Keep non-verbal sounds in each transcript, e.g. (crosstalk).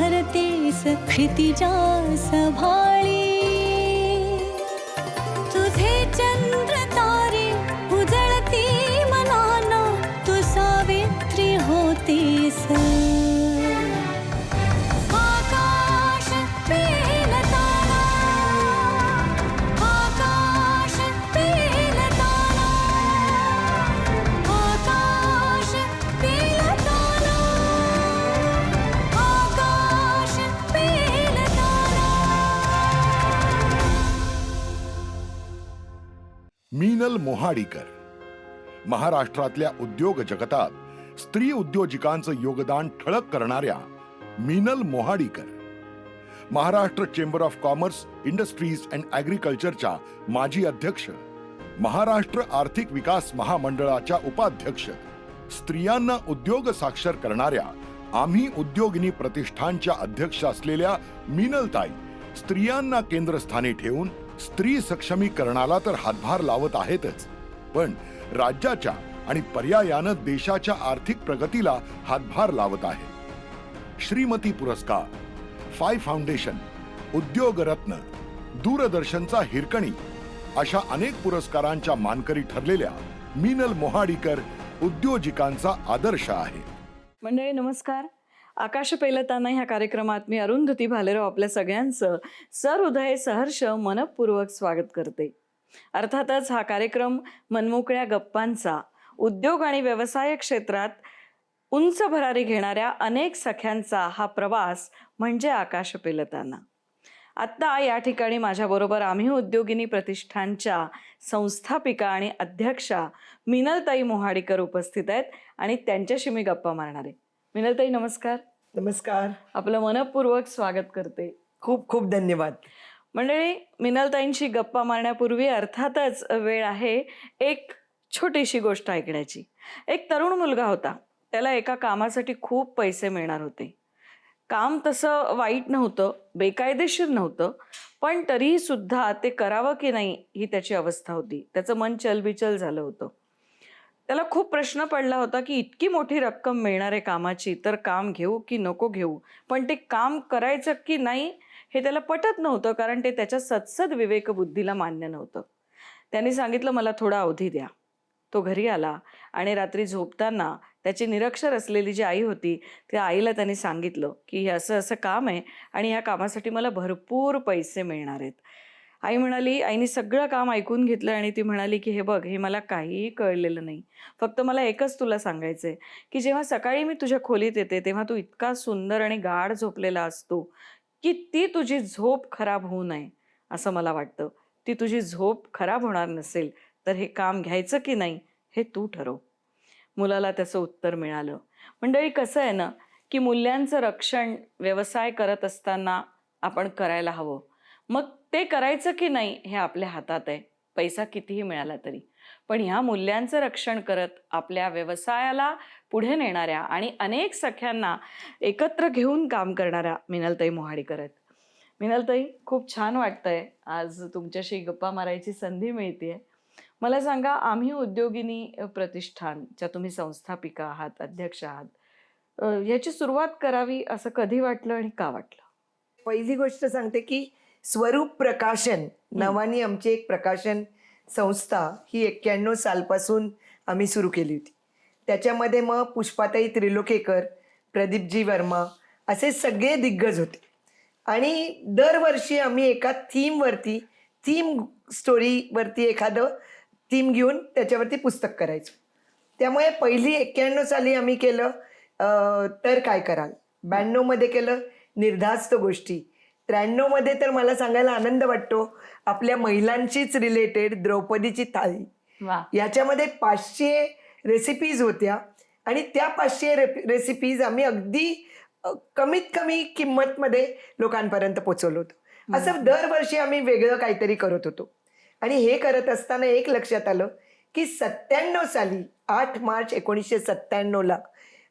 धरते भारते सभा मीनल मोहाडीकर. महाराष्ट्रातल्या उद्योग जगतात स्त्री उद्योजिकांचं योगदान ठळक करणाऱ्या Minal Mohadikar. Maharashtra chamber of commerce industries and ॲग्रिकल्चरच्या माजी अध्यक्ष महाराष्ट्र आर्थिक विकास महामंडळाच्या उपाध्यक्ष स्त्रियांना उद्योग साक्षर करणाऱ्या आम्ही उद्योगिनी प्रतिष्ठानच्या अध्यक्ष असलेल्या मीनलताई स्त्रियांना केंद्रस्थानी ठेवून स्त्री सक्षमीकरणाला तर हातभार लावत आहेतच. पण राज्याच्या आणि पर्यायानं देशाच्या आर्थिक प्रगतीला हातभार लावत आहे. श्रीमती पुरस्कार फाय फाउंडेशन उद्योग रत्न दूरदर्शनचा हिरकणी अशा अनेक पुरस्कारांच्या मानकरी ठरलेल्या मीनल मोहाडीकर उद्योजिकांचा आदर्श आहे. मंडळी नमस्कार. आकाश पेलताना ह्या कार्यक्रमात मी अरुंधती भालेराव आपल्या सगळ्यांचं सहृदय सहर्ष मनपूर्वक स्वागत करते. अर्थातच हा कार्यक्रम मनमोकळ्या गप्पांचा उद्योग आणि व्यवसाय क्षेत्रात उंच भरारी घेणाऱ्या अनेक सख्यांचा हा प्रवास म्हणजे आकाश पेलताना. आत्ता या ठिकाणी माझ्याबरोबर आम्ही उद्योगिनी प्रतिष्ठानच्या संस्थापिका आणि अध्यक्षा मिनलताई मोहाडीकर उपस्थित आहेत आणि त्यांच्याशी मी गप्पा मारणार आहे. मिनलताई नमस्कार. नमस्कार. आपलं मनपूर्वक स्वागत करते. खूप खूप धन्यवाद. मंडळी मिनलताईंशी गप्पा मारण्यापूर्वी अर्थातच वेळ आहे एक छोटीशी गोष्ट ऐकण्याची. एक तरुण मुलगा होता. त्याला एका कामासाठी खूप पैसे मिळणार होते. काम तसं वाईट नव्हतं बेकायदेशीर नव्हतं पण तरीही सुद्धा ते करावं की नाही ही त्याची अवस्था होती. त्याचं मन चलबिचल झालं होतं. त्याला खूप प्रश्न पडला होता की इतकी मोठी रक्कम मिळणार आहे कामाची तर काम घेऊ की नको घेऊ? पण ते काम करायचं की नाही हे त्याला पटत नव्हतं कारण ते त्याच्या सत्सद विवेकबुद्धीला मान्य नव्हतं. त्यांनी सांगितलं मला थोडा अवधी द्या. तो घरी आला आणि रात्री झोपताना त्याची निरक्षर असलेली जी आई होती त्या आईला त्यांनी सांगितलं की हे असं असं काम आहे आणि ह्या कामासाठी मला भरपूर पैसे मिळणार आहेत. आई म्हणाली आईने सगळं काम ऐकून घेतलं आणि ती म्हणाली की हे बघ हे मला काहीही कळलेलं नाही. फक्त मला एकच तुला सांगायचं आहे की जेव्हा सकाळी मी तुझ्या खोलीत येते तेव्हा तू इतका सुंदर आणि गाढ झोपलेला असतो की ती तुझी झोप खराब होऊ नये असं मला वाटतं. ती तुझी झोप खराब होणार नसेल तर हे काम घ्यायचं की नाही हे तू ठरव. मुलाला त्याचं उत्तर मिळालं. मंडळी कसं आहे ना की मूल्यांचं रक्षण व्यवसाय करत असताना आपण करायला हवं. मग ते करायचं की नाही हे आपल्या हातात आहे. पैसा कितीही मिळाला तरी. पण ह्या मूल्यांचं रक्षण करत आपल्या व्यवसायाला पुढे नेणाऱ्या आणि अनेक सख्यांना एकत्र घेऊन काम करणाऱ्या मिनलताई मोहाडीकर आहेत. मिनलताई खूप छान वाटतंय. आज तुमच्याशी गप्पा मारायची संधी मिळते मला सांगा आम्ही उद्योगिनी प्रतिष्ठानच्या तुम्ही संस्थापिका आहात अध्यक्ष आहात याची सुरुवात करावी असं कधी वाटलं आणि का वाटलं? पहिली गोष्ट सांगते की स्वरूप प्रकाशन नावानी आमची एक प्रकाशन संस्था ही एक्क्याण्णव सालपासून आम्ही सुरू केली होती. त्याच्यामध्ये मग पुष्पाताई त्रिलोकेकर प्रदीपजी वर्मा असे सगळे दिग्गज होते. आणि दरवर्षी आम्ही एका थीमवरती थीम स्टोरीवरती एखादं थीम घेऊन त्याच्यावरती पुस्तक करायचो. त्यामुळे पहिली एक्क्याण्णव साली आम्ही केलं तर काय कराल? ब्याण्णवमध्ये केलं निर्धास्त गोष्टी. त्र्याण्णवमध्ये तर मला सांगायला आनंद वाटतो. आपल्या महिलांशीच रिलेटेड द्रौपदीची थाळी. याच्यामध्ये पाचशे रेसिपीज होत्या. आणि त्या पाचशे रेसिपीज आम्ही अगदी कमीत कमी किंमत मध्ये लोकांपर्यंत पोहोचवलं होतं. असं दरवर्षी आम्ही वेगळं काहीतरी करत होतो. आणि हे करत असताना एक लक्षात आलं की सत्त्याण्णव साली आठ मार्च एकोणीसशे सत्त्याण्णवला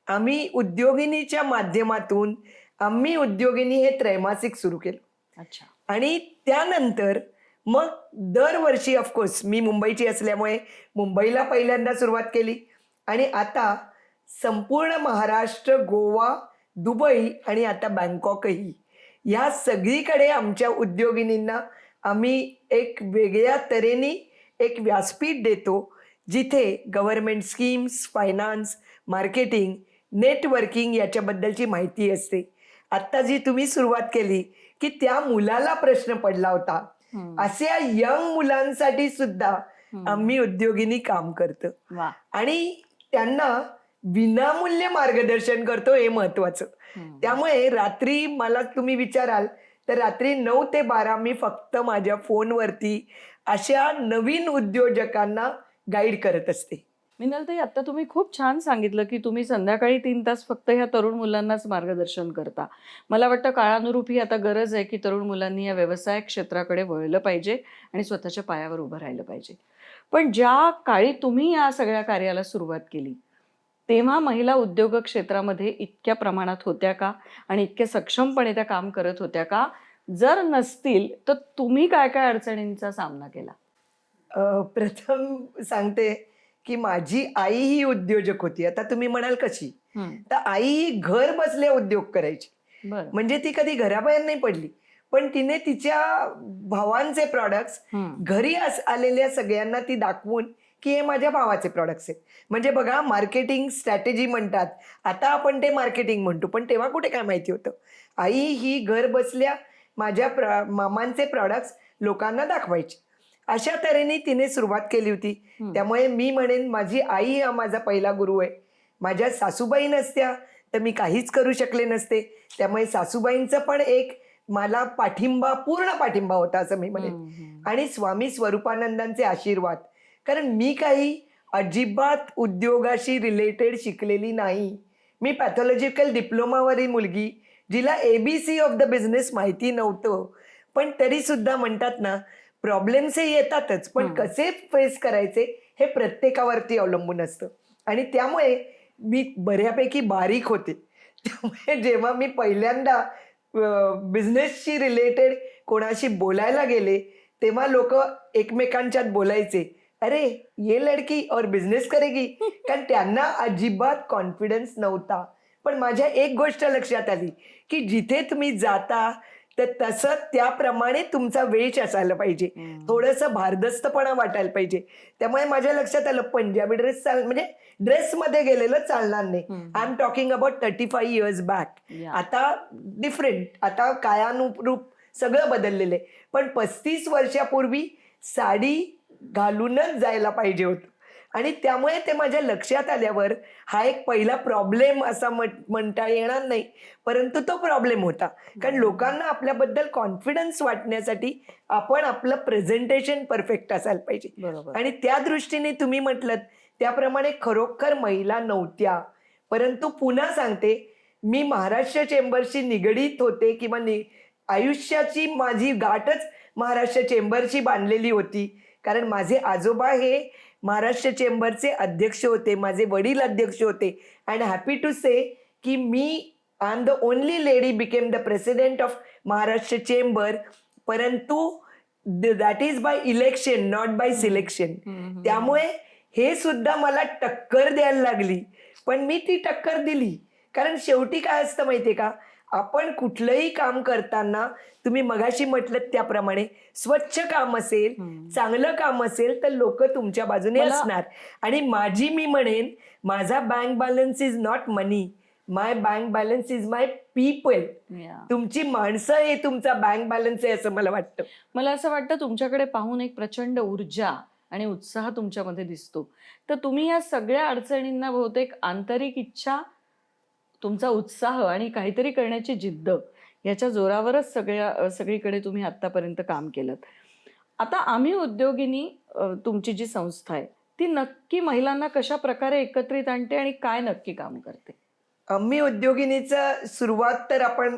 आम्ही उद्योगिनीच्या माध्यमातून आम्ही उद्योगिनी हे त्रैमासिक सुरू केलं. अच्छा. आणि त्यानंतर मग दरवर्षी ऑफकोर्स मी मुंबईची असल्यामुळे मुंबईला पहिल्यांदा सुरुवात केली. आणि आता संपूर्ण महाराष्ट्र गोवा दुबई आणि आता बँकॉकही या सगळीकडे आमच्या उद्योगिनींना आम्ही एक वेगळ्या तऱ्हेने एक व्यासपीठ देतो जिथे government schemes finance marketing networking याच्याबद्दलची माहिती असते. आत्ता जी तुम्ही सुरुवात केली की त्या मुलाला प्रश्न पडला होता. अशा यंग मुलांसाठी सुद्धा आम्ही उद्योगिनी काम करतो. आणि त्यांना विनामूल्य मार्गदर्शन करतो हे महत्वाचं त्यामुळे रात्री मला तुम्ही विचाराल तर रात्री नऊ ते बारा मी फक्त माझ्या फोनवरती अशा नवीन उद्योजकांना गाईड करत असते. मिनल ताई आता तुम्ही खूप छान सांगितलं की तुम्ही संध्याकाळी तीन तास फक्त ह्या तरुण मुलांनाच मार्गदर्शन करता. मला वाटतं काळानुरूप ही आता गरज आहे की तरुण मुलांनी या व्यवसाय क्षेत्राकडे वळलं पाहिजे आणि स्वतःच्या पायावर उभं राहिलं पाहिजे. पण ज्या काळी तुम्ही या सगळ्या कार्याला सुरुवात केली तेव्हा महिला उद्योग क्षेत्रामध्ये इतक्या प्रमाणात होत्या का? आणि इतक्या सक्षमपणे त्या काम करत होत्या का? जर नसतील तर तुम्ही काय काय अडचणींचा सामना केला? प्रथम सांगते की माझी आई ही उद्योजक होती. आता तुम्ही म्हणाल कशी? तर आई ही घर बसल्या उद्योग करायची. म्हणजे ती कधी घराबाहेर नाही पडली. पण तिने तिच्या भावांचे प्रॉडक्ट्स. घरी आलेल्या सगळ्यांना ती दाखवून की हे माझ्या भावाचे प्रॉडक्ट्स आहेत. म्हणजे बघा मार्केटिंग स्ट्रॅटेजी म्हणतात. आता आपण ते मार्केटिंग म्हणतो पण तेव्हा कुठे काय माहिती होतं? आई ही घर बसल्या माझ्या प्र मामांचे प्रॉडक्ट्स लोकांना दाखवायचे. अशा तऱ्हेने तिने सुरुवात केली होती. त्यामुळे मी म्हणेन माझी आई हा माझा पहिला गुरु आहे. माझ्या सासूबाई नसत्या तर मी काहीच करू शकले नसते. त्यामुळे सासूबाईंचं पण एक मला पाठिंबा पूर्ण पाठिंबा होता असं मी म्हणेन. आणि स्वामी स्वरूपानंदांचे आशीर्वाद. कारण मी काही अजिबात उद्योगाशी रिलेटेड शिकलेली नाही. मी पॅथॉलॉजिकल डिप्लोमावरील मुलगी जिला एबीसी ऑफ द बिझनेस माहिती नव्हतं. पण तरी सुद्धा म्हणतात ना प्रॉब्लेम्स हे येतातच पण. कसे फेस करायचे हे प्रत्येकावरती अवलंबून असतं. आणि त्यामुळे मी बऱ्यापैकी बारीक होते. त्यामुळे जेव्हा मी पहिल्यांदा बिझनेसशी रिलेटेड कोणाशी बोलायला गेले तेव्हा लोक एकमेकांच्यात बोलायचे अरे ये लडकी और बिझनेस करेगी. (laughs) कारण त्यांना अजिबात कॉन्फिडन्स नव्हता. पण माझ्या एक गोष्ट लक्षात आली की जिथे तुम्ही जाता तर तसं त्याप्रमाणे तुमचा वेश असायला पाहिजे. थोडंसं भारदस्तपणा वाटायला पाहिजे. त्यामुळे माझ्या लक्षात आलं पंजाबी ड्रेस चाल म्हणजे ड्रेसमध्ये गेलेलं चालणार नाही. I am talking about thirty five years back. आता डिफरंट आता कायानुरूप सगळं बदललेलं आहे. पण पस्तीस वर्षापूर्वी साडी घालूनच जायला पाहिजे होतं. आणि त्यामुळे ते माझ्या लक्षात आल्यावर हा एक पहिला प्रॉब्लेम असा म्हण- म्हणता येणार नाही. परंतु तो प्रॉब्लेम होता. कारण लोकांना आपल्याबद्दल कॉन्फिडन्स वाटण्यासाठी आपण आपलं प्रेझेंटेशन परफेक्ट असायला पाहिजे. आणि त्या दृष्टीने तुम्ही म्हटलं त्याप्रमाणे खरोखर महिला नव्हत्या. परंतु पुन्हा सांगते मी महाराष्ट्र चेंबरशी निगडीत होते किंवा नि आयुष्याची माझी गाठच महाराष्ट्र चेंबरशी बांधलेली होती. कारण माझे आजोबा हे महाराष्ट्र चेंबरचे अध्यक्ष होते माझे वडील अध्यक्ष होते. अँड हॅपी टू से की मी I am the only lady became the president of Maharashtra chamber. परंतु that is by election not by selection. त्यामुळे हे सुद्धा मला टक्कर द्यायला लागली. पण मी ती टक्कर दिली. कारण शेवटी काय असतं माहितीये का? आपण कुठलंही काम करताना तुम्ही मगाशी म्हटलं त्याप्रमाणे स्वच्छ काम असेल. चांगलं काम असेल तर लोक तुमच्या बाजूने असणार. आणि माझी मी म्हणेन माझा bank balance is not money my bank balance is my people. तुमची माणसं हे तुमचा बँक बॅलन्स आहे असं मला वाटतं. मला असं वाटतं तुमच्याकडे पाहून एक प्रचंड ऊर्जा आणि उत्साह तुमच्यामध्ये दिसतो. तर तुम्ही या सगळ्या अडचणींना बहुतेक आंतरिक इच्छा तुमचा उत्साह आणि काहीतरी करण्याची जिद्द याच्या जोरावरच सगळ्या सगळीकडे तुम्ही आत्तापर्यंत काम केलं आता आम्ही उद्योगिनी तुमची जी संस्था आहे ती नक्की महिलांना कशा प्रकारे एकत्रित आणते आणि काय नक्की काम करते? आम्ही उद्योगिनीचं सुरुवात तर आपण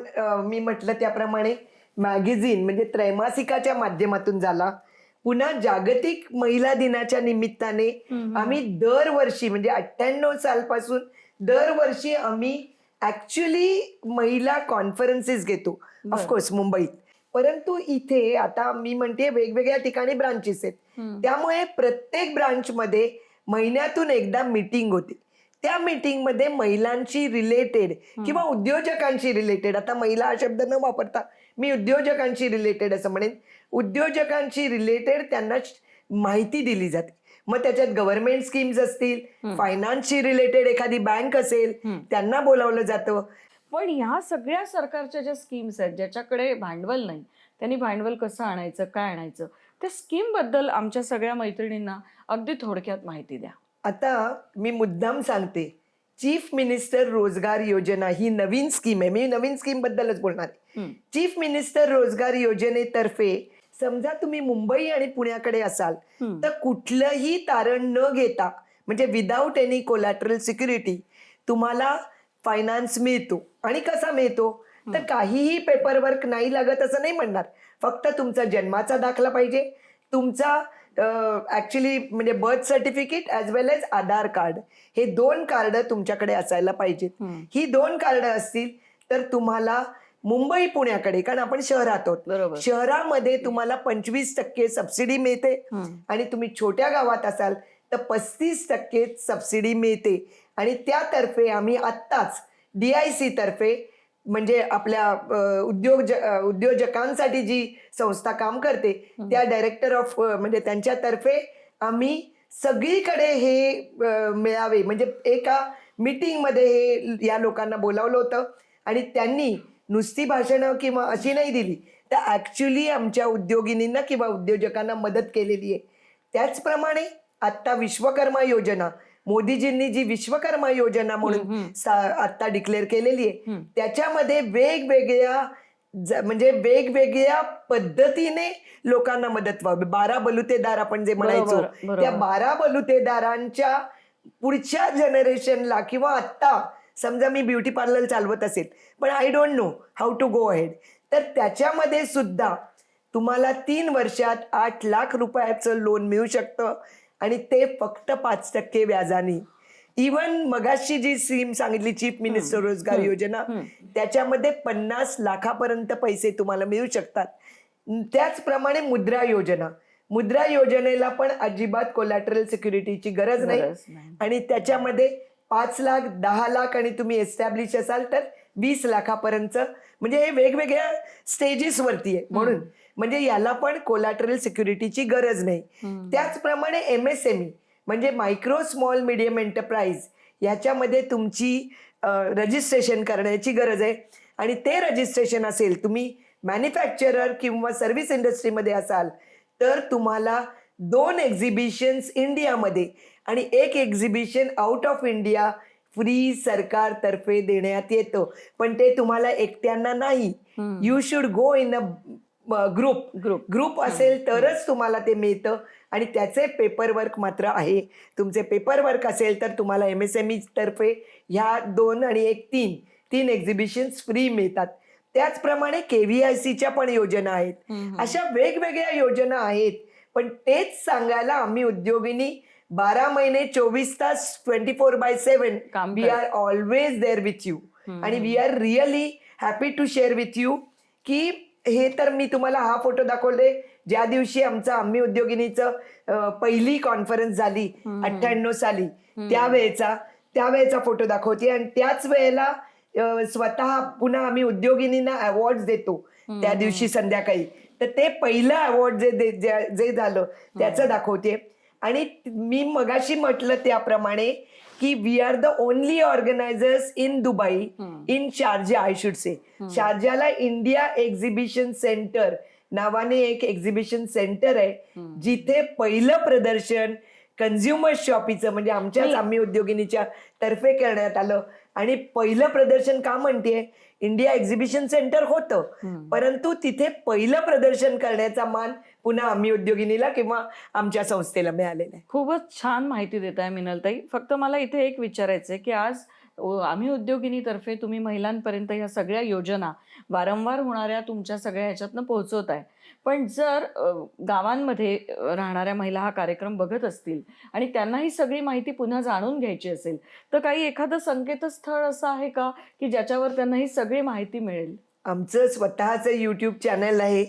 मी म्हटलं त्याप्रमाणे मॅगझिन म्हणजे त्रैमासिकाच्या माध्यमातून झाला. पुन्हा जागतिक महिला दिनाच्या निमित्ताने आम्ही दरवर्षी म्हणजे अठ्ठ्याण्णव सालपासून दरवर्षी आम्ही ऍक्च्युली महिला कॉन्फरन्सेस घेतो. ऑफकोर्स मुंबईत. परंतु इथे आता मी म्हणते वेगवेगळ्या ठिकाणी ब्रांचेस आहेत. त्यामुळे प्रत्येक ब्रांचमध्ये महिन्यातून एकदा मीटिंग होते. त्या मीटिंगमध्ये महिलांशी रिलेटेड किंवा उद्योजकांशी रिलेटेड आता महिला हा शब्द न वापरता मी उद्योजकांशी रिलेटेड असं म्हणेन. उद्योजकांशी रिलेटेड त्यांना माहिती दिली जाते. मग त्याच्यात गव्हर्नमेंट स्कीम्स असतील फायनान्सशी रिलेटेड एखादी बँक असेल त्यांना बोलावलं जातं. पण ह्या सगळ्या सरकारच्या ज्या स्कीम्स आहेत ज्याच्याकडे भांडवल नाही त्यांनी भांडवल कसं आणायचं काय आणायचं त्या स्कीमबद्दल आमच्या सगळ्या मैत्रिणींना अगदी थोडक्यात माहिती द्या. आता मी मुद्दाम सांगते चीफ मिनिस्टर रोजगार योजना ही नवीन स्कीम आहे. मी नवीन स्कीम बद्दलच बोलणार आहे. चीफ मिनिस्टर रोजगार योजनेतर्फे समजा तुम्ही मुंबई आणि पुण्याकडे असाल. तर कुठलंही तारण न घेता म्हणजे विदाऊट एनी कोलॅटरल सिक्युरिटी तुम्हाला फायनान्स मिळतो. आणि कसा मिळतो? तर काहीही पेपरवर्क नाही लागत असं नाही म्हणणार. फक्त तुमचा जन्माचा दाखला पाहिजे. तुमचा ऍक्च्युली म्हणजे birth certificate as well as Aadhaar card हे दोन कार्ड तुमच्याकडे असायला पाहिजेत. ही दोन कार्ड असतील तर तुम्हाला मुंबई पुण्याकडे कारण आपण शहरात आहोत. शहरामध्ये तुम्हाला पंचवीस टक्के सबसिडी मिळते. आणि तुम्ही छोट्या गावात असाल तर पस्तीस टक्के सबसिडी मिळते. आणि त्यातर्फे आम्ही आत्ताच डी आय सी तर्फे म्हणजे आपल्या उद्योग उद्योजकांसाठी जी संस्था काम करते त्या डायरेक्टर ऑफ म्हणजे त्यांच्यातर्फे आम्ही सगळीकडे हे मेळावे. म्हणजे एका मीटिंगमध्ये हे या लोकांना बोलावलं होतं. आणि त्यांनी नुसती भाषणं किंवा अशी नाही दिली. तर ॲक्च्युली आमच्या उद्योगिनींना किंवा उद्योजकांना मदत केलेली आहे. त्याचप्रमाणे आत्ता विश्वकर्मा योजना मोदीजींनी जी विश्वकर्मा योजना म्हणून आत्ता डिक्लेअर केलेली आहे. त्याच्यामध्ये वेगवेगळ्या म्हणजे वेगवेगळ्या पद्धतीने लोकांना मदत व्हावी. बारा बलुतेदार आपण जे म्हणायचो. त्या बारा बलुतेदारांच्या पुढच्या जनरेशनला किंवा आत्ता समजा मी ब्युटी पार्लर चालवत असेल पण I don't know how to go ahead तर त्याच्यामध्ये सुद्धा तुम्हाला तीन वर्षात आठ लाख रुपयाचं लोन मिळू शकतं आणि ते फक्त पाच टक्के व्याजाने. इवन मगाशी जी स्कीम सांगितली चीफ मिनिस्टर रोजगार योजना त्याच्यामध्ये पन्नास लाखापर्यंत पैसे तुम्हाला मिळू शकतात. त्याचप्रमाणे मुद्रा योजना. मुद्रा योजनेला पण अजिबात कोलॅटरल सिक्युरिटीची गरज नाही. गरज नाही. आणि त्याच्यामध्ये पाच लाख दहा लाख आणि तुम्ही एस्टॅब्लिश असाल तर वीस लाखापर्यंत. म्हणजे हे वेगवेगळ्या स्टेजेस वरती आहे. म्हणून म्हणजे याला पण कोलॅटरल सिक्युरिटीची गरज नाही. त्याचप्रमाणे एम एस एम ई म्हणजे मायक्रो स्मॉल मिडियम एंटरप्राइज याच्यामध्ये तुमची रजिस्ट्रेशन करण्याची गरज आहे. आणि ते रजिस्ट्रेशन असेल तुम्ही मॅन्युफॅक्चरर किंवा सर्व्हिस इंडस्ट्रीमध्ये असाल तर तुम्हाला दोन एक्झिबिशन्स इंडियामध्ये आणि एक exhibition out of India free सरकारतर्फे देण्यात येतं. पण ते तुम्हाला एकट्यांना नाही. You should go in a group Group. Group असेल तरच तुम्हाला ते मिळतं. आणि त्याचे पेपरवर्क मात्र आहे. तुमचे पेपरवर्क असेल तर तुम्हाला एम एस एम ई तर्फे ह्या दोन आणि एक तीन तीन एक्झिबिशन्स फ्री मिळतात. त्याचप्रमाणे के व्ही आय सीच्या पण योजना आहेत. अशा वेगवेगळ्या योजना आहेत. पण तेच सांगायला आम्ही उद्योगिनी बारा महिने चोवीस तास twenty four by seven we are always there with you आणि we are really happy to share with you की हे तर मी तुम्हाला हा फोटो दाखवले. ज्या दिवशी आमचं आम्ही उद्योगिनीचं पहिली कॉन्फरन्स झाली अठ्ठ्याण्णव साली त्यावेळेचा त्यावेळेचा फोटो दाखवते. आणि त्याच वेळेला स्वतः पुन्हा आम्ही उद्योगिनींना अवॉर्ड देतो. त्या दिवशी संध्याकाळी. तर ते पहिलं अवॉर्ड जे जे झालं त्याचं दाखवते. आणि मी मगाशी म्हटलं त्याप्रमाणे की we are the only organisers in Dubai in Sharjah I should say शारजाला India exhibition centre नावाने एक एक्झिबिशन सेंटर आहे जिथे पहिलं प्रदर्शन कन्झ्युमर शॉपीचं म्हणजे आमच्याच आम्ही उद्योगिनीच्या तर्फे करण्यात आलं. आणि पहिलं प्रदर्शन का म्हणते? इंडिया एक्झिबिशन सेंटर होतं. परंतु तिथे पहिलं प्रदर्शन करण्याचा मान पुन्हा आम्ही उद्योगिनीला किंवा आमच्या संस्थेला मिळालेला आहे खूपच छान माहिती देत आहे मिनलताई. फक्त मला इथे एक विचारायचं आहे की आज आम्ही उद्योगिनीतर्फे तुम्ही महिलांपर्यंत ह्या सगळ्या योजना वारंवार होणाऱ्या तुमच्या सगळ्या ह्याच्यातनं पोहोचवत आहे. पण जर गावांमध्ये राहणाऱ्या महिला हा कार्यक्रम बघत असतील आणि त्यांना ही सगळी माहिती पुन्हा जाणून घ्यायची असेल तर काही एखादं संकेतस्थळ असं आहे का की ज्याच्यावर त्यांना ही सगळी माहिती मिळेल? आमचं स्वतःच युट्यूब चॅनल आहे.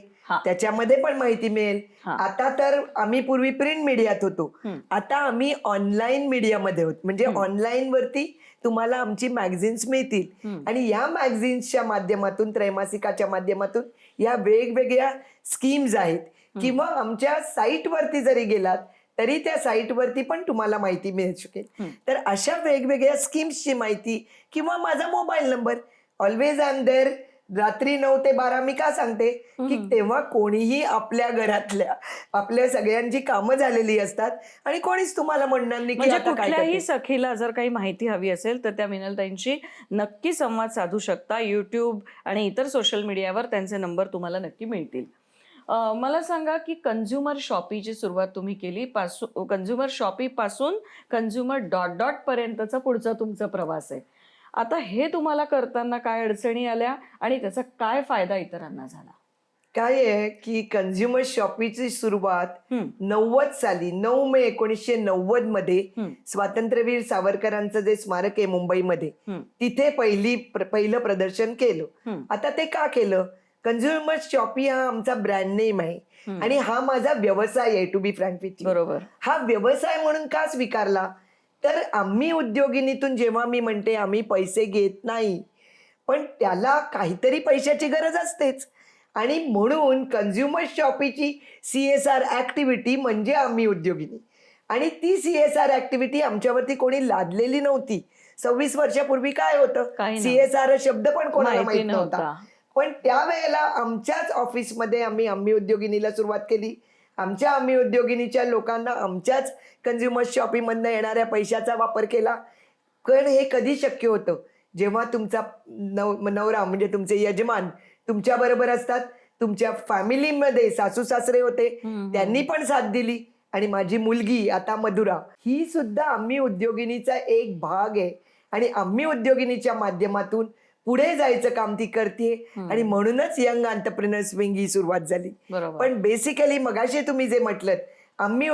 त्याच्यामध्ये पण माहिती मिळेल. आता तर आम्ही पूर्वी प्रिंट मीडियात होतो. आता आम्ही ऑनलाईन मीडियामध्ये होतो म्हणजे. ऑनलाईन वरती तुम्हाला आमची मॅगझिन्स मिळतील. आणि या मॅगझिन्सच्या माध्यमातून त्रैमासिकाच्या माध्यमातून या वेगवेगळ्या स्कीम्स आहेत किंवा आमच्या साईट वरती जरी गेलात तरी त्या साईट वरती पण तुम्हाला माहिती मिळू शकेल. तर अशा वेगवेगळ्या स्कीम्सची माहिती किंवा माझा mobile number always I am there रात्री नऊ ते बारा मी का सांगते? की तेव्हा कोणीही आपल्या घरातल्या आपल्या सगळ्यांची कामं झालेली असतात आणि कोणीच तुम्हाला म्हणणार नाही की म्हणजे आता काय कुठल्याही. सखीला जर काही माहिती हवी असेल तर त्या मिनलताईंशी नक्की संवाद साधू शकता. युट्यूब आणि इतर सोशल मीडियावर त्यांचे नंबर तुम्हाला नक्की मिळतील. मला सांगा की कन्झ्युमर शॉपीची सुरुवात तुम्ही केली. पासून कन्झ्युमर शॉपी पासून कन्झ्युमर डॉट डॉट पर्यंतचा पुढचा तुमचा प्रवास आहे. आता हे तुम्हाला करताना काय अडचणी आल्या आणि त्याचा काय फायदा इतरांना झाला? काय आहे की कन्झ्युमर शॉपीची सुरुवात नव्वद साली नऊ मे एकोणीसशे नव्वदमध्ये स्वातंत्र्यवीर सावरकरांचं जे स्मारक आहे मुंबईमध्ये तिथे पहिली पहिलं प्रदर्शन केलं. आता ते का केलं? कन्झ्युमर शॉपी हा आमचा ब्रँड नेम आहे. आणि हा माझा व्यवसाय आहे टू बी फ्रँक विथ बरोबर. हा व्यवसाय म्हणून का स्वीकारला? तर आम्ही उद्योगिनीतून जेव्हा मी म्हणते आम्ही पैसे घेत नाही पण त्याला काहीतरी पैशाची गरज असतेच. आणि म्हणून कन्झ्युमर शॉपीची सी एस आर ऍक्टिव्हिटी म्हणजे आम्ही उद्योगिनी. आणि ती सी एस आर ऍक्टिव्हिटी आमच्यावरती कोणी लादलेली नव्हती. सव्वीस वर्षापूर्वी काय होतं? सी. एस आर शब्द पण कोणाला माहिती नव्हता. पण त्यावेळेला आमच्याच ऑफिसमध्ये आम्ही आम्ही उद्योगिनीला सुरुवात केली. आमच्या आम्ही उद्योगिनीच्या लोकांना आमच्याच कन्झ्युमर शॉपिंगमधनं येणाऱ्या पैशाचा वापर केला. पण हे कधी शक्य होतं? जेव्हा तुमचा नव नवरा म्हणजे तुमचे यजमान तुमच्या बरोबर असतात तुमच्या फॅमिलीमध्ये सासू सासरे होते. त्यांनी पण साथ दिली. आणि माझी मुलगी आता मधुरा ही सुद्धा आम्ही उद्योगिनीचा एक भाग आहे. आणि आम्ही उद्योगिनीच्या माध्यमातून पुढे जायचं काम ती करते आणि म्हणूनच यंग आंतरप्रिनर्स विंग ही सुरुवात झाली. पण बेसिकली मगाशी तुम्ही जे म्हटलं आम्ही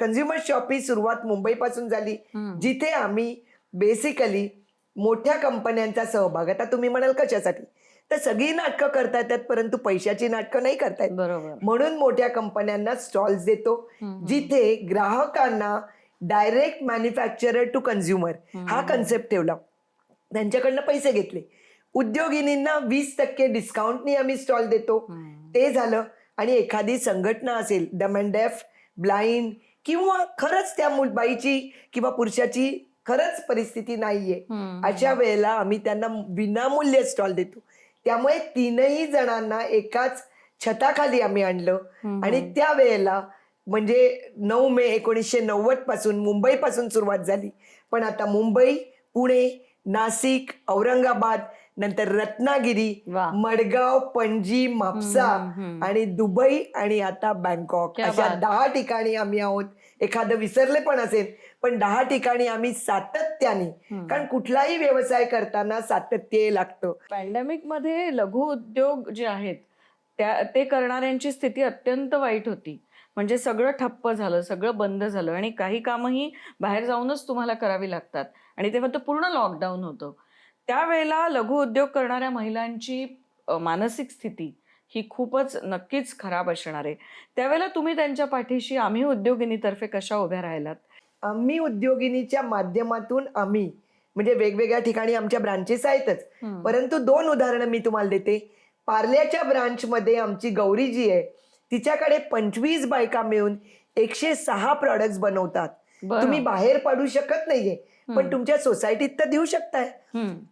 कन्झ्युमर शॉप ही सुरुवात मुंबईपासून झाली. जिथे आम्ही बेसिकली मोठ्या कंपन्यांचा सहभाग आता तुम्ही म्हणाल कशासाठी? तर सगळी नाटकं करता येतात परंतु पैशाची नाटकं नाही करतायत. म्हणून मोठ्या कंपन्यांना स्टॉल्स देतो. जिथे ग्राहकांना डायरेक्ट मॅन्युफॅक्चरर टू कन्झ्युमर हा कन्सेप्ट ठेवला. त्यांच्याकडनं पैसे घेतले. उद्योगिनींना वीस टक्के डिस्काउंटनी आम्ही स्टॉल देतो. ते झालं आणि एखादी संघटना असेल डम अँड डेफ ब्लाइंड किंवा खरंच त्या मुल- बाईची किंवा पुरुषाची खरंच परिस्थिती नाहीये. अशा वेळेला आम्ही त्यांना विनामूल्य स्टॉल देतो त्यामुळे तीनही जणांना एकाच छताखाली आम्ही आणलं. आणि त्या वेळेला म्हणजे नऊ मे एकोणीसशे नव्वदपासून मुंबईपासून सुरुवात झाली पण आता मुंबई पुणे नाशिक औरंगाबाद नंतर रत्नागिरी. मडगाव पणजी म्हापसा. आणि दुबई आणि आता बँकॉक. अशा. दहा ठिकाणी आम्ही आहोत. एखादं विसरले पण असेल पण दहा ठिकाणी आम्ही सातत्याने कारण कुठलाही व्यवसाय करताना सातत्य लागतं. पॅन्डेमिकमध्ये लघु उद्योग जे आहेत त्या ते करणाऱ्यांची स्थिती अत्यंत वाईट होती. म्हणजे सगळं ठप्प झालं सगळं बंद झालं आणि काही कामही बाहेर जाऊनच तुम्हाला करावी लागतात. आणि तेव्हा तर पूर्ण लॉकडाऊन होतं. त्यावेळेला लघु उद्योग करणाऱ्या महिलांची मानसिक स्थिती ही खूपच नक्कीच खराब असणार आहे. त्यावेळेला तुम्ही त्यांच्या पाठीशी आम्ही उद्योगिनीतर्फे कशा उभ्या राहिलात? आम्ही उद्योगिनीच्या माध्यमातून आम्ही म्हणजे वेगवेगळ्या ठिकाणी आमच्या ब्रांचेस आहेतच. परंतु दोन उदाहरणं मी तुम्हाला देते. पार्ल्याच्या ब्रांचमध्ये आमची गौरी जी आहे तिच्याकडे पंचवीस बायका मिळून एकशे सहा प्रॉडक्ट्स बनवतात. तुम्ही बाहेर पाडू शकत नाहीये. पण तुमच्या सोसायटीत तर देऊ शकताय.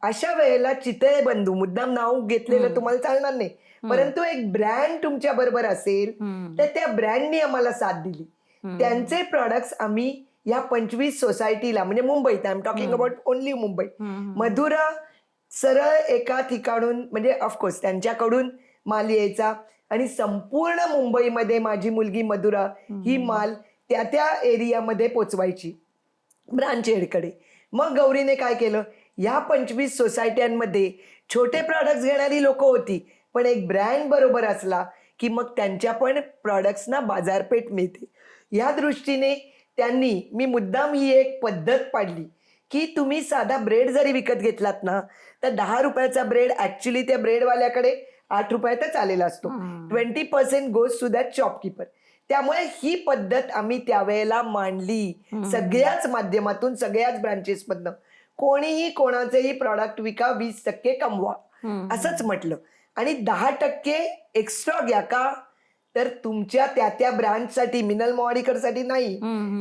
अशा वेळेला चितळे बंधू मुद्दाम नाव घेतलेलं तुम्हाला चालणार नाही. परंतु एक ब्रँड तुमच्या बरोबर असेल. तर त्या ब्रँडनी आम्हाला साथ दिली. त्यांचे प्रॉडक्ट्स आम्ही या पंचवीस सोसायटीला म्हणजे मुंबईत I am talking about only Mumbai. Madhura सरळ एका ठिकाणून म्हणजे ऑफकोर्स त्यांच्याकडून माल यायचा. आणि संपूर्ण मुंबईमध्ये माझी मुलगी मधुरा ही माल त्या त्या एरियामध्ये पोचवायची. ब्रांच हेडकडे मग गौरीने काय केलं? या पंचवीस सोसायट्यांमध्ये छोटे प्रॉडक्ट्स घेणारी लोक होती पण एक ब्रँड बरोबर असला की मग त्यांच्या पण प्रॉडक्ट्सना बाजारपेठ मिळते. या दृष्टीने त्यांनी मी मुद्दाम ही एक पद्धत पाडली की तुम्ही साधा ब्रेड जरी विकत घेतलात ना तर दहा रुपयाचा ब्रेड ऍक्च्युली त्या ब्रेडवाल्याकडे आठ रुपयातच आलेला असतो. Twenty percent goes to that shopkeeper त्यामुळे ही पद्धत आम्ही त्यावेळेला मांडली. सगळ्याच माध्यमातून सगळ्याच ब्रांचेस मधनं. कोणीही कोणाचेही प्रॉडक्ट विका वीस टक्के कमवा. असंच म्हटलं. आणि दहा टक्के एक्स्ट्रा घ्या का? तर तुमच्या त्या त्या ब्रँचसाठी मिनल मोवाडीकरसाठी नाही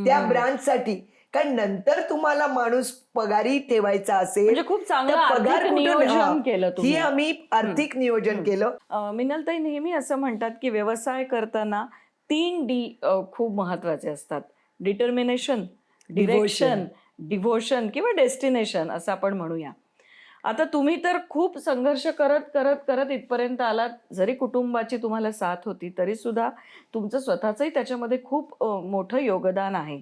त्या ब्रँचसाठी कारण नंतर तुम्हाला माणूस पगारी ठेवायचा असेल म्हणजे खूप चांगलं तर आर्थिक पगार नियोजन. केलं. ही आम्ही आर्थिक नियोजन केलं. मिनलताई नेहमी असं म्हणतात की व्यवसाय करताना तीन डी खूप महत्त्वाचे असतात. डिटर्मिनेशन डिरेक्शन डिव्होशन किंवा डेस्टिनेशन असं आपण म्हणूया. आता तुम्ही तर खूप संघर्ष करत करत करत इथपर्यंत आलात. जरी कुटुंबाची तुम्हाला साथ होती तरी सुद्धा तुमचं स्वतःचंही त्याच्यामध्ये खूप मोठं योगदान आहे.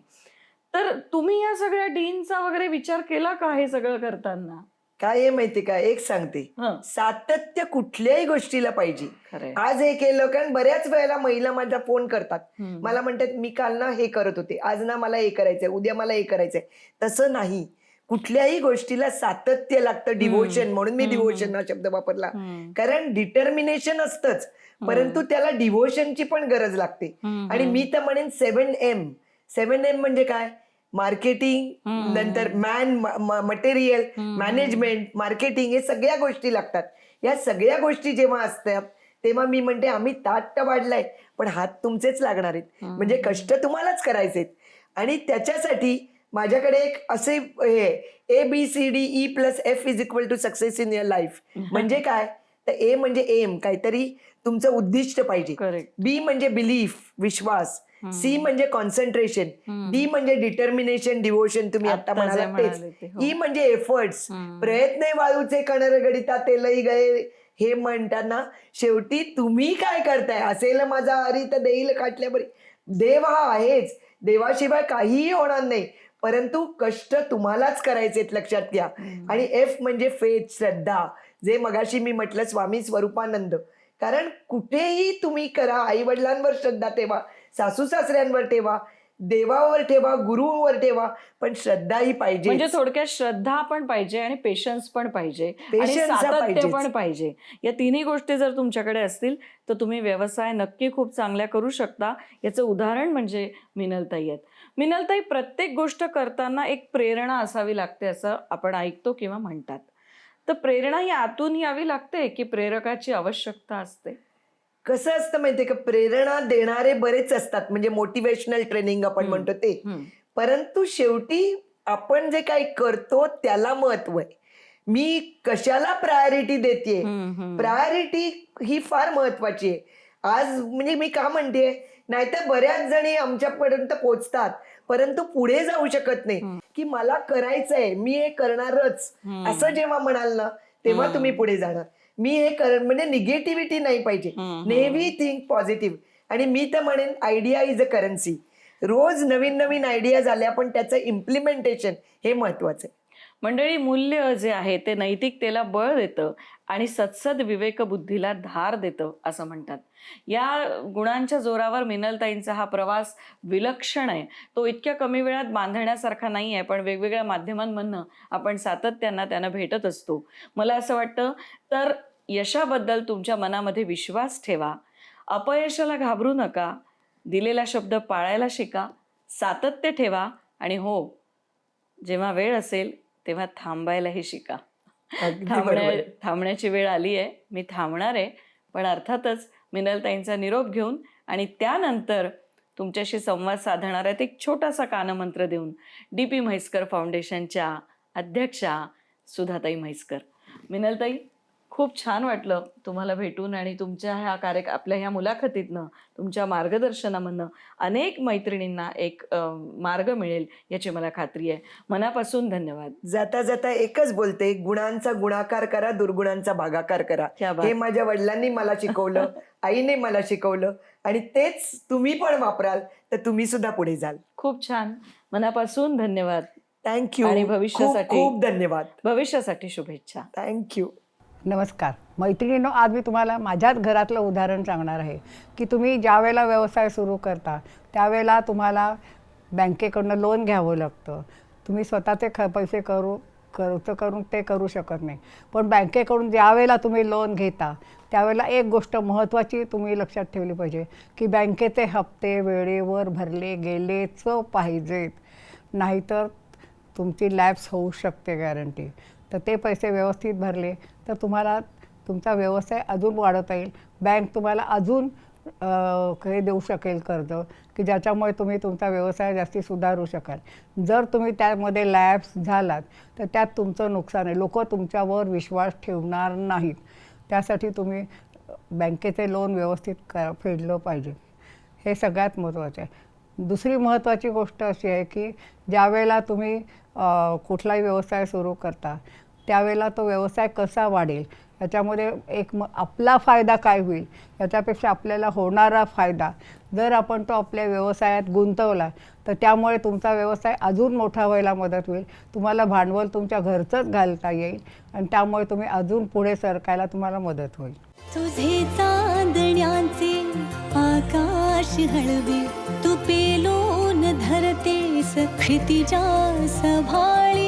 तर तुम्ही या सगळ्या डीनचा वगैरे विचार केला का हे सगळं करताना? काय आहे माहिती का? एक सांगते. हं, सातत्य कुठल्याही गोष्टीला पाहिजे. खरंय. आज हे केलं कारण बऱ्याच वेळेला महिला माझ्या फोन करतात. हम्म. मला म्हणतात मी काल ना हे करत होते. आज ना मला हे करायचंय. उद्या मला हे करायचंय. तसं नाही. कुठल्याही गोष्टीला सातत्य लागतं. डिव्होशन म्हणून मी डिव्होशन हा शब्द वापरला. हम्म. कारण डिटर्मिनेशन असतंच. परंतु त्याला डिव्होशनची पण गरज लागते. हम्म, आणि मी तर म्हणेन सेव्हन एम. सेव्हन एम म्हणजे काय? मार्केटिंग. नंतर मॅन मटेरियल मॅनेजमेंट मार्केटिंग हे सगळ्या गोष्टी लागतात. या सगळ्या गोष्टी जेव्हा असतात तेव्हा मी म्हणते आम्ही ताट तर वाढलाय पण हात तुमचेच लागणार आहेत. म्हणजे कष्ट तुम्हालाच करायचे आणि त्याच्यासाठी माझ्याकडे एक असे हे A B C D E plus F is equal to success in your life म्हणजे काय? तर ए म्हणजे एम काहीतरी तुमचं उद्दिष्ट पाहिजे. बी म्हणजे बिलीफ विश्वास. सी म्हणजे कॉन्सन्ट्रेशन डी म्हणजे डिटर्मिनेशन डिव्होशन तुम्ही आता म्हणाला हो. ई म्हणजे एफर्ट्स प्रयत्न वाळूचे कणर गडिता तेलही गए हे म्हणताना शेवटी तुम्ही काय करताय? असेल माझा हरित देईल काटल्याबरी. देव हा आहेच. देवाशिवाय काहीही होणार नाही. परंतु कष्ट तुम्हालाच करायचे लक्षात घ्या. आणि एफ म्हणजे फेथ श्रद्धा. जे मगाशी मी म्हटलं स्वामी स्वरूपानंद. कारण कुठेही तुम्ही करा आई वडिलांवर श्रद्धा ठेवा. सासू सासऱ्यांवर ठेवा देवावर ठेवा गुरुवर ठेवा पण श्रद्धाही पाहिजे. म्हणजे थोडक्यात श्रद्धा पण पाहिजे आणि पेशन्स पण पाहिजे. हा सातत्य. पण पाहिजे. या तिन्ही गोष्टी जर तुमच्याकडे असतील तर तुम्ही व्यवसाय नक्की खूप चांगल्या करू शकता. याचं उदाहरण म्हणजे मिनलताई आहेत. मिनलताई प्रत्येक गोष्ट करताना एक प्रेरणा असावी लागते असं आपण ऐकतो किंवा म्हणतात. तर प्रेरणा ही आतून यावी लागते की प्रेरकाची आवश्यकता असते. कसं असतं माहितीये का? प्रेरणा देणारे बरेच असतात. म्हणजे मोटिवेशनल ट्रेनिंग आपण म्हणतो ते. परंतु शेवटी आपण जे काही करतो त्याला महत्त्व आहे. मी कशाला प्रायोरिटी देते. प्रायोरिटी ही फार महत्वाची आहे. आज म्हणजे मी का म्हणते नाहीतर बऱ्याच जणी आमच्यापर्यंत पोहोचतात परंतु पुढे जाऊ शकत नाही. की मला करायचंय मी हे करणारच. असं जेव्हा म्हणाल ना तेव्हा तुम्ही पुढे जाणार. मी हे कर म्हणजे निगेटिव्हिटी नाही पाहिजे. नेव्ही थिंक पॉझिटिव्ह आणि मी तर म्हणेन आयडिया इज अ करन्सी रोज नवीन नवीन आयडिया झाल्या पण त्याचं इम्प्लिमेंटेशन हे महत्वाचं आहे. मंडळी मूल्य जे आहे ते नैतिकतेला बळ देतं आणि सत्सद विवेक बुद्धीला धार देतं असं म्हणतात. या गुणांच्या जोरावर मिनलताईंचा हा प्रवास विलक्षण आहे. तो इतक्या कमी वेळात बांधण्यासारखा नाही आहे पण वेगवेगळ्या माध्यमांमधनं आपण सातत्यानं त्यांना भेटत असतो. मला असं वाटतं तर यशाबद्दल तुमच्या मनामध्ये विश्वास ठेवा. अपयशाला घाबरू नका. दिलेला शब्द पाळायला शिका. सातत्य ठेवा. आणि हो जेव्हा वेळ असेल तेव्हा थांबायलाही शिका. थांबण्या. थांबण्याची वेळ आली आहे. मी थांबणार आहे. पण अर्थातच मिनलताईंचा निरोप घेऊन आणि त्यानंतर तुमच्याशी संवाद साधणार आहेत एक छोटासा कानमंत्र देऊन डी पी म्हैसकर फाउंडेशनच्या अध्यक्षा सुधाताई म्हैसकर. मिनलताई खूप छान वाटलं तुम्हाला भेटून आणि तुमच्या ह्या कार्य आपल्या ह्या मुलाखतीतनं तुमच्या मार्गदर्शनामधनं अनेक मैत्रिणींना एक मार्ग मिळेल याची मला खात्री आहे. मनापासून धन्यवाद. जाता जाता एकच बोलते गुणांचा गुणाकार करा दुर्गुणांचा भागाकार करा. हे माझ्या वडिलांनी मला शिकवलं (laughs) आईने मला शिकवलं आणि तेच तुम्ही पण वापराल तर तुम्ही सुद्धा पुढे जाल. खूप छान. मनापासून धन्यवाद. थँक्यू आणि भविष्यासाठी- खूप धन्यवाद. भविष्यासाठी शुभेच्छा. थँक्यू नमस्कार. मैत्रिणीनो आज मी तुम्हाला माझ्याच घरातलं उदाहरण सांगणार आहे की तुम्ही ज्यावेळेला व्यवसाय सुरू करता त्यावेळेला तुम्हाला बँकेकडनं लोन घ्यावं लागतं. तुम्ही स्वतःचे ख पैसे करू खर्च करून ते करू शकत नाही. पण बँकेकडून ज्यावेळेला तुम्ही लोन घेता त्यावेळेला एक गोष्ट महत्त्वाची तुम्ही लक्षात ठेवली पाहिजे की बँकेचे हप्ते वेळेवर भरले गेलेच पाहिजेत. नाहीतर तुमची लॅब्स होऊ शकते गॅरंटी तर ते पैसे व्यवस्थित भरले तर तुम्हाला तुमचा व्यवसाय अजून वाढवता येईल. बँक तुम्हाला अजून हे देऊ शकेल कर्ज की ज्याच्यामुळे तुम्ही तुमचा व्यवसाय जास्ती सुधारू शकाल. जर तुम्ही त्यामध्ये लॅब्स झालात तर त्यात तुमचं नुकसान आहे. लोक तुमच्यावर विश्वास ठेवणार नाहीत. त्यासाठी तुम्ही बँकेचे लोन व्यवस्थित क फेडलं पाहिजे. हे सगळ्यात महत्त्वाचं आहे. दुसरी महत्त्वाची गोष्ट अशी आहे की ज्यावेळेला तुम्ही कुठलाही व्यवसाय सुरू करता त्यावेळेला तो व्यवसाय कसा वाढेल? याच्यामध्ये एक म आपला फायदा काय होईल? याच्यापेक्षा आपल्याला होणारा फायदा. जर आपण तो आपल्या व्यवसायात गुंतवला तर त्यामुळे तुमचा व्यवसाय अजून मोठा व्हायला मदत होईल. तुम्हाला भांडवल तुमच्या घरचंच घालता येईल आणि त्यामुळे तुम्ही अजून पुढे सरकायला तुम्हाला मदत होईल. तुझे चांदण्याचे आकाश हळवे तू पेलून धरतेस क्षितिजा सभाळी